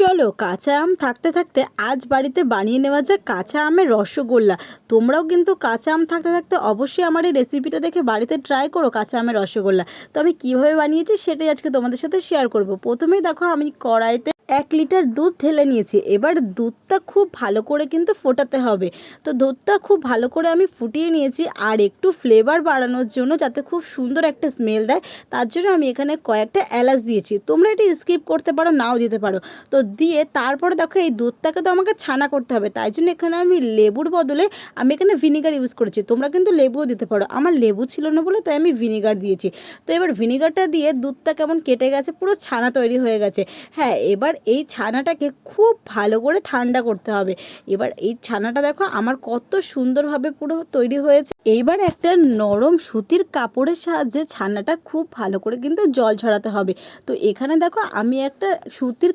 চলো, কাঁচা আম থাকতে থাকতে আজ বাড়িতে বানিয়ে নেওয়া যায় কাঁচা আমের রসগোল্লা। তোমরাও কিন্তু কাঁচা আম থাকতে থাকতে অবশ্যই আমার এই রেসিপিটা দেখে বাড়িতে ট্রাই করো কাঁচা আমের রসগোল্লা। তো আমি কীভাবে বানিয়েছি সেটাই আজকে তোমাদের সাথে শেয়ার করব। প্রথমেই দেখো আমি কড়াইতে এক লিটার দুধ ঢেলে নিয়েছি। এবার দুধটা খুব ভালো করে কিন্তু ফোটাতে হবে। তো দুধটা খুব ভালো করে আমি ফুটিয়ে নিয়েছি আর একটু ফ্লেভার বাড়ানোর জন্য যাতে খুব সুন্দর একটা স্মেল দেয়, তার জন্য আমি এখানে কয়েকটা এলাচ দিয়েছি। তোমরা এটি স্কিপ করতে পারো, নাও দিতে পারো। তো দিয়ে তারপরে দেখো এই দুধটাকে তো আমাকে ছানা করতে হবে, তাই জন্য এখানে আমি লেবুর বদলে আমি এখানে ভিনিগার ইউজ করেছি। তোমরা কিন্তু লেবুও দিতে পারো। আমার লেবু ছিল না বলে তাই আমি ভিনিগার দিয়েছি। তো এবার ভিনিগারটা দিয়ে দুধটা কেমন কেটে গেছে, পুরো ছানা তৈরি হয়ে গেছে। হ্যাঁ এবার এই ছানাটাকে খুব ভালো করে ঠান্ডা করতে হবে। এবার এই ছানাটা দেখো আমার কত সুন্দরভাবে পুরো তৈরি হয়েছে। এইবার একটা নরম সুতির কাপড়ের সাহায্যে ছানাটা খুব ভালো করে কিন্তু জল ছড়াতে হবে। তো এখানে দেখো আমি একটা সুতির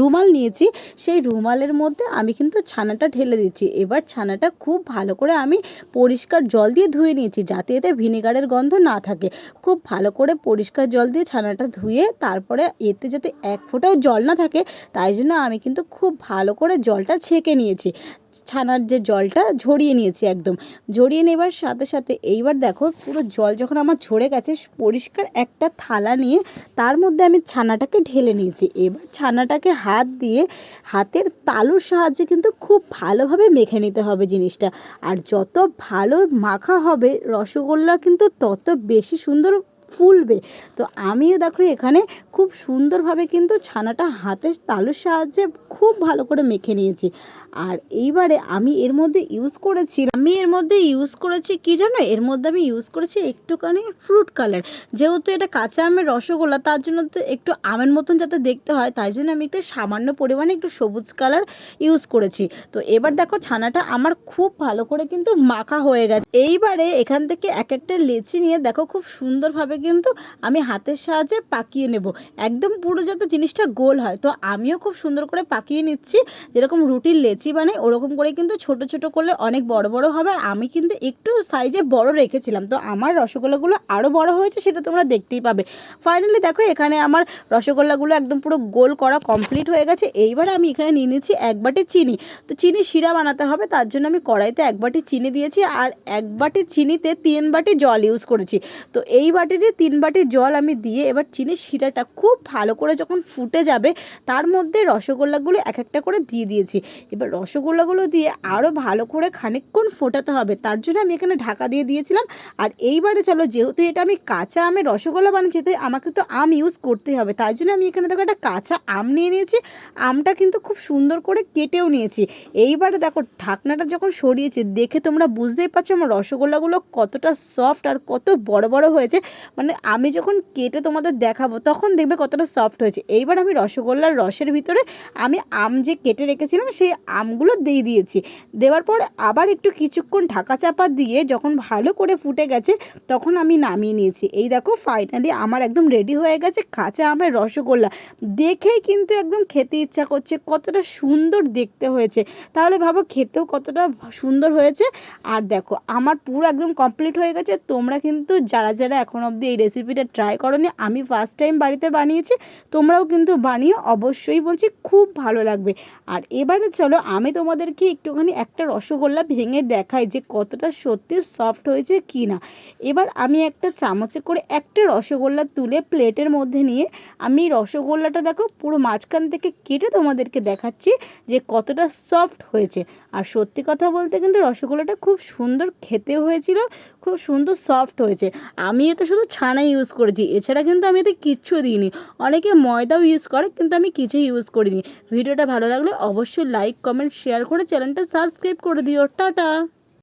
রুমাল নিয়েছি। সেই রুমালের মধ্যে আমি কিন্তু ছানাটা ঢেলে দিচ্ছি। এবার ছানাটা খুব ভালো করে আমি পরিষ্কার জল দিয়ে ধুয়ে নিয়েছি যাতে এতে ভিনেগারের গন্ধ না থাকে। খুব ভালো করে পরিষ্কার জল দিয়ে ছানাটা ধুয়ে তারপরে এতে যাতে এক ফোঁটাও জল না থাকে, তাই জন্য আমি কিন্তু খুব ভালো করে জলটা ছেঁকে নিয়েছি। ছানার যে জলটা ঝরিয়ে নিয়েছি একদম। ঝরিয়ে নেবার সাথে সাথে এইবার দেখো পুরো জল যখন আমার ঝরে গেছে, পরিষ্কার একটা থালা নিয়ে তার মধ্যে আমি ছানাটাকে ঢেলে নিয়েছি। এবার ছানাটাকে হাত দিয়ে হাতের তালুর সাহায্যে কিন্তু খুব ভালোভাবে মেখে নিতে হবে জিনিসটা। আর যত ভালো মাখা হবে, রসগোল্লা কিন্তু তত বেশি সুন্দর ফুলবে। তো আমিও দেখো এখানে খুব সুন্দরভাবে কিন্তু ছানাটা হাতের তালুর সাহায্যে খুব ভালো করে মেখে নিয়েছি। আর এইবারে আমি এর মধ্যে ইউজ করেছি, আমি এর মধ্যে ইউজ করেছি কি জানো? এর মধ্যে আমি ইউজ করেছি একটুখানি ফ্রুট কালার যেহেতু এটা কাঁচা আমের রসগোল্লা, তার জন্য তো একটু আমের মতন যাতে দেখতে হয়, তাই জন্য আমি একটু সামান্য পরিমাণে একটু সবুজ কালার ইউজ করেছি। তো এবার দেখো ছানাটা আমার খুব ভালো করে কিন্তু মাখা হয়ে গেছে। এইবারে এখান থেকে এক একটা লেচি নিয়ে দেখো খুব সুন্দরভাবে কিন্তু আমি হাতের সাহায্যে পাকিয়ে নেব। একদম পুরো যাতে জিনিসটা গোল হয়, তো আমিও খুব সুন্দর করে পাকিয়ে নিচ্ছি। যেরকম রুটির লেচি বানাই, ওরকম করে কিন্তু ছোট ছোট করলে অনেক বড় বড় হবে। আর আমি কিন্তু একটু সাইজে বড় রেখেছিলাম। তো আমার রসগোল্লাগুলো আরও বড় হয়েছে, সেটা তোমরা দেখতেই পাবে। ফাইনালি দেখো, এখানে আমার রসগোল্লাগুলো একদম পুরো গোল করা কমপ্লিট হয়ে গেছে। এইবার আমি এখানে নিয়ে নিচ্ছি এক বাটি চিনি। তো চিনি শিরা বানাতে হবে, তার জন্য আমি কড়াইতে এক বাটি চিনি দিয়েছি। আর এক বাটি চিনিতে তিন বাটি জল ইউজ করেছি। তো এই বাটিতে তিন বাটি জল আমি দিয়ে এবার চিনির শিরাটা খুব ভালো করে যখন ফুটে যাবে, তার মধ্যে রসগোল্লাগুলো এক একটা করে দিয়ে দিয়েছি। এবার রসগোল্লাগুলো দিয়ে আরও ভালো করে খানিকক্ষণ ফোটাতে হবে, তার জন্য আমি এখানে ঢাকা দিয়ে দিয়েছিলাম। আর এইবারে চলো, যেহেতু এটা আমি কাঁচা আমের রসগোল্লা বানিয়েছি, তাই আমাকে তো আম ইউজ করতেই হবে। তাই জন্য আমি এখানে দেখো একটা কাঁচা আম নিয়ে নিয়েছি। আমটা কিন্তু খুব সুন্দর করে কেটেও নিয়েছি। এইবারে দেখো, ঢাকনাটা যখন সরিয়েছি, দেখে তোমরা বুঝতেই পারছ আমার রসগোল্লাগুলো কতটা সফট আর কত বড় বড় হয়েছে। মানে আমি যখন কেটে তোমাদের দেখাবো, তখন দেখবে কতটা সফট হয়েছে। এইবার আমি রসগোল্লার রসের ভিতরে আমি আম যে কেটে রেখেছিলাম, সেই আমগুলো দিয়ে দিয়েছি। দেওয়ার পর আবার একটু কিছুক্ষণ ঢাকা চাপা দিয়ে যখন ভালো করে ফুটে গেছে, তখন আমি নামিয়ে নিয়েছি। এই দেখো ফাইনালি আমার একদম রেডি হয়ে গেছে কাঁচা আমের রসগোল্লা। দেখেই কিন্তু একদম খেতে ইচ্ছা করছে, কতটা সুন্দর দেখতে হয়েছে। তাহলে ভাবো খেতেও কতটা সুন্দর হয়েছে। আর দেখো, আমার পুরো একদম কমপ্লিট হয়ে গেছে। তোমরা কিন্তু, যারা যারা এখন অবধি এই রেসিপিটা ট্রাই করনি, আমি ফার্স্ট টাইম বাড়িতে বানিয়েছি, তোমরাও কিন্তু বানিয়ে অবশ্যই বলছি খুব ভালো লাগবে। আর এবারে চলো, আমি তোমাদেরকে একটুখানি একটা রসগোল্লা ভেঙে দেখাই যে কতটা সত্যি সফট হয়েছে কি না এবার আমি একটা চামচে করে একটা রসগোল্লা তুলে প্লেটের মধ্যে নিয়ে, আমি রসগোল্লাটা দেখো পুরো মাঝখান থেকে কেটে তোমাদেরকে দেখাচ্ছি যে কতটা সফট হয়েছে। আর সত্যি কথা বলতে কিন্তু রসগোল্লাটা খুব সুন্দর খেতে হয়েছিল, খুব সুন্দর সফট হয়েছে। আমি এতে শুধু ছানা ইউজ করেছি। এছাড়া কিন্তু আমি এতে কিচ্ছু দিইনি। অনেকে ময়দাও ইউজ করে, কিন্তু আমি কিছুই ইউজ করিনি। ভিডিওটা ভালো লাগলে অবশ্যই লাইক কমেন্ট শেয়ার করে চ্যানেলটা সাবস্ক্রাইব করে দিও। টাটা!